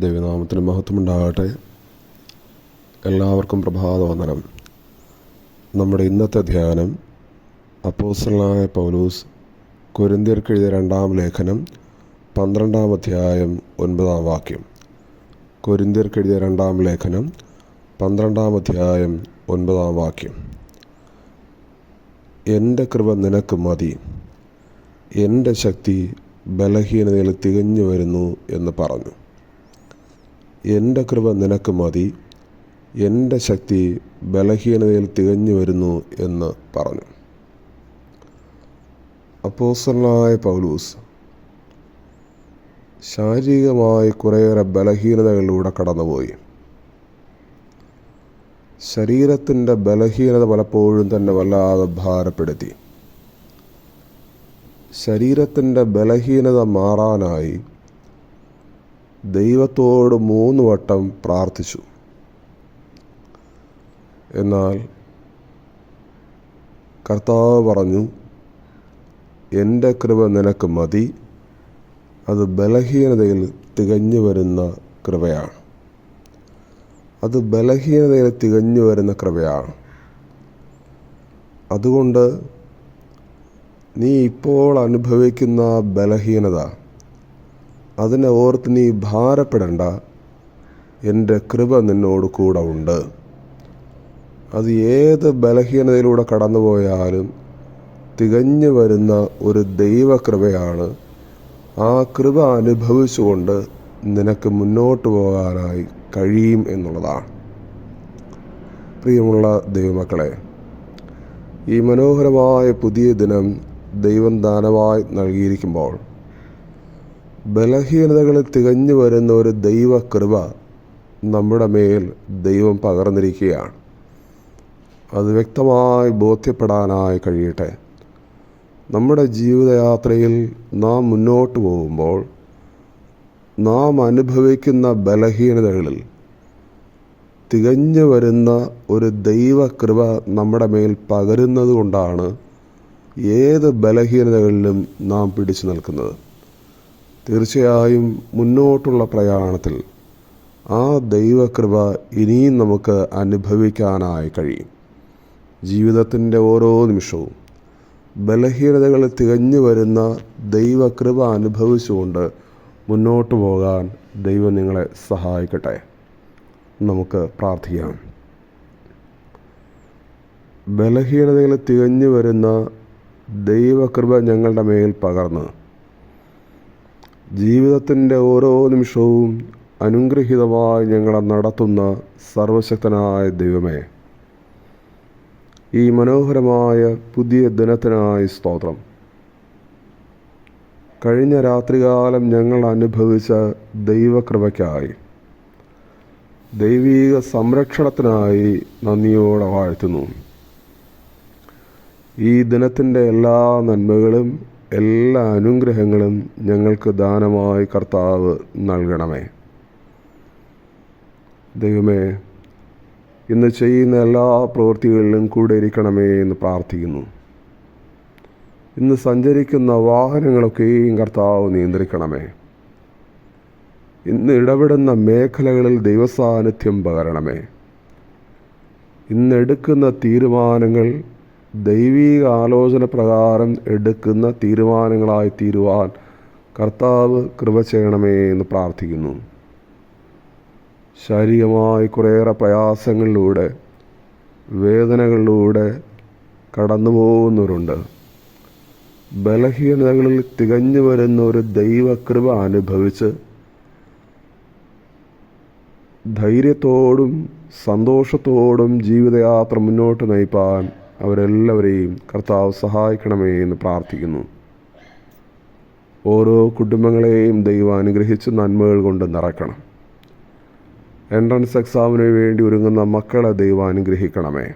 ദൈവനാമത്തിന് മഹത്വമുണ്ടാകട്ടെ. എല്ലാവർക്കും പ്രഭാതവന്ദനം നമ്മുടെ ഇന്നത്തെ ധ്യാനം അപ്പോസ്റ്റലായ പൗലൂസ് കൊരിന്ത്യർക്കെഴുതിയ രണ്ടാം ലേഖനം പന്ത്രണ്ടാം അധ്യായം ഒൻപതാം വാക്യം. കൊരിന്ത്യർക്കെഴുതിയ രണ്ടാം ലേഖനം പന്ത്രണ്ടാം അധ്യായം ഒൻപതാം വാക്യം. എന്റെ കൃപ നിനക്ക് മതി. എന്റെ ശക്തി ബലഹീനതയിൽ തികഞ്ഞു വരുന്നു എന്ന് പറഞ്ഞു. എന്റെ കൃപ നിനക്ക് മതി. എന്റെ ശക്തി ബലഹീനതയിൽ തികഞ്ഞു വരുന്നു എന്ന് പറഞ്ഞു. അപ്പോസലായ പൗലൂസ് ശാരീരികമായി കുറേയേറെ ബലഹീനതകളിലൂടെ കടന്നുപോയി. ശരീരത്തിന്റെ ബലഹീനത പലപ്പോഴും തന്നെ വല്ലാതെ ഭാരപ്പെടുത്തി. ശരീരത്തിന്റെ ബലഹീനത മാറാനായി ദൈവത്തോട് മൂന്ന് വട്ടം പ്രാർത്ഥിച്ചു. എന്നാൽ കർത്താവ് പറഞ്ഞു എന്റെ കൃപ നിനക്ക് മതി. അത് ബലഹീനതയിൽ തികഞ്ഞു വരുന്ന കൃപയാണ്. അത് ബലഹീനതയിൽ തികഞ്ഞു വരുന്ന കൃപയാണ്. അതുകൊണ്ട് നീ ഇപ്പോൾ അനുഭവിക്കുന്ന ബലഹീനത അതിനെ ഓർത്ത് നീ ഭാരപ്പെടേണ്ട. എന്റെ കൃപ നിന്നോട് കൂടെ ഉണ്ട്. അത് ഏത് ബലഹീനതയിലൂടെ കടന്നു പോയാലും തികഞ്ഞു വരുന്ന ഒരു ദൈവകൃപയാണ്. ആ കൃപ അനുഭവിച്ചുകൊണ്ട് നിനക്ക് മുന്നോട്ട് പോകാനായി കഴിയും എന്നുള്ളതാണ്. പ്രിയമുള്ള ദൈവമക്കളെ ഈ മനോഹരമായ പുതിയ ദിനം ദൈവം ദാനമായി നൽകിയിരിക്കുമ്പോൾ ബലഹീനതകളിൽ തികഞ്ഞു വരുന്ന ഒരു ദൈവകൃപ നമ്മുടെ മേൽ ദൈവം പകർന്നിരിക്കുകയാണ്. അത് വ്യക്തമായി ബോധ്യപ്പെടാനായി കഴിയട്ടെ. നമ്മുടെ ജീവിതയാത്രയിൽ നാം മുന്നോട്ട് പോകുമ്പോൾ നാം അനുഭവിക്കുന്ന ബലഹീനതകളിൽ തികഞ്ഞു വരുന്ന ഒരു ദൈവകൃപ നമ്മുടെ മേൽ പകരുന്നത് കൊണ്ടാണ് ഏത് ബലഹീനതകളിലും നാം പിടിച്ചു നിൽക്കുന്നത്. തീർച്ചയായും മുന്നോട്ടുള്ള പ്രയാണത്തിൽ ആ ദൈവകൃപ ഇനിയും നമുക്ക് അനുഭവിക്കാനായി കഴിയും. ജീവിതത്തിന്റെ ഓരോ നിമിഷവും ബലഹീനതകൾ തികഞ്ഞു വരുന്ന ദൈവകൃപ അനുഭവിച്ചുകൊണ്ട് മുന്നോട്ട് പോകാൻ ദൈവം നിങ്ങളെ സഹായിക്കട്ടെ. നമുക്ക് പ്രാർത്ഥിക്കാം. ബലഹീനതകൾ തികഞ്ഞു വരുന്ന ദൈവകൃപ ഞങ്ങളുടെ മേൽ പകർന്ന് ജീവിതത്തിന്റെ ഓരോ നിമിഷവും അനുഗ്രഹീതമായി ഞങ്ങളെ നടത്തുന്ന സർവശക്തനായ ദൈവമേ. ഈ മനോഹരമായ പുതിയ ദിനത്തിനായി സ്തോത്രം. കഴിഞ്ഞ രാത്രികാലം ഞങ്ങൾ അനുഭവിച്ച ദൈവകൃപയ്ക്കായി ദൈവീക സംരക്ഷണത്തിനായി നന്ദിയോടെ വാഴ്ത്തുന്നു. ഈ ദിനത്തിന്റെ എല്ലാ നന്മകളും എല്ലാ അനുഗ്രഹങ്ങളും ഞങ്ങൾക്ക് ദാനമായി കർത്താവ് നൽകണമേ. ദൈവമേ ഇന്ന് ചെയ്യുന്ന എല്ലാ പ്രവൃത്തികളിലും കൂടെ ഇരിക്കണമേ എന്ന് പ്രാർത്ഥിക്കുന്നു. ഇന്ന് സഞ്ചരിക്കുന്ന വാഹനങ്ങളൊക്കെയും കർത്താവ് നിയന്ത്രിക്കണമേ. ഇന്ന് ഇടപെടുന്ന മേഖലകളിൽ ദൈവസാന്നിധ്യം പകരണമേ. ഇന്നെടുക്കുന്ന തീരുമാനങ്ങൾ ദൈവീക ആലോചന പ്രകാരം എടുക്കുന്ന തീരുമാനങ്ങളായി തീരുവാൻ കർത്താവ് കൃപ ചെയ്യണമേ എന്ന് പ്രാർത്ഥിക്കുന്നു. ശാരീരികമായി കുറേയേറെ പ്രയാസങ്ങളിലൂടെ വേദനകളിലൂടെ കടന്നു പോകുന്നവരുണ്ട് ബലഹീനതകളിൽ തികഞ്ഞു വരുന്ന ഒരു ദൈവകൃപ അനുഭവിച്ച് ധൈര്യത്തോടും സന്തോഷത്തോടും ജീവിതയാത്ര മുന്നോട്ട് നയിപ്പാൻ അവരെല്ലാവരെയും കർത്താവ് സഹായിക്കണമേ എന്ന് പ്രാർത്ഥിക്കുന്നു. ഓരോ കുടുംബങ്ങളെയും ദൈവം അനുഗ്രഹിച്ച് നന്മകൾ കൊണ്ട് നിറക്കണം എൻട്രൻസ് എക്സാമിന് വേണ്ടി ഒരുങ്ങുന്ന മക്കളെ ദൈവം അനുഗ്രഹിക്കണമേ.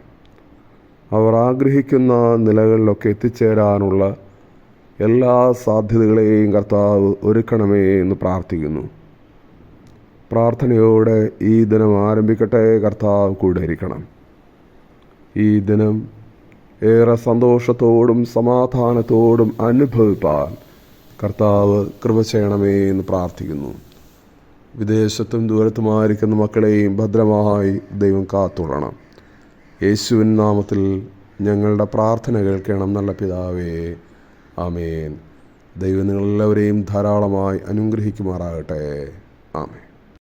അവർ ആഗ്രഹിക്കുന്ന നിലകളിലൊക്കെ എത്തിച്ചേരാനുള്ള എല്ലാ സാധ്യതകളെയും കർത്താവ് ഒരുക്കണമേ എന്ന് പ്രാർത്ഥിക്കുന്നു. പ്രാർത്ഥനയോടെ ഈ ദിനം ആരംഭിക്കട്ടെ കർത്താവ് കൂടെ ഇരിക്കണം. ഈ ദിനം ഏറെ സന്തോഷത്തോടും സമാധാനത്തോടും അനുഭവിപ്പാൻ കർത്താവ് കൃപ ചെയ്യണമേ എന്ന് പ്രാർത്ഥിക്കുന്നു. വിദേശത്തും ദൂരത്തുമായിരിക്കുന്ന മക്കളെയും ഭദ്രമായി ദൈവം കാത്തുടണം യേശുവിൻ നാമത്തിൽ ഞങ്ങളുടെ പ്രാർത്ഥന കേൾക്കണം നല്ല പിതാവേ. ആമേൻ. ദൈവം നിങ്ങളെല്ലാവരെയും ധാരാളമായി അനുഗ്രഹിക്കുമാറാകട്ടെ. ആമേൻ.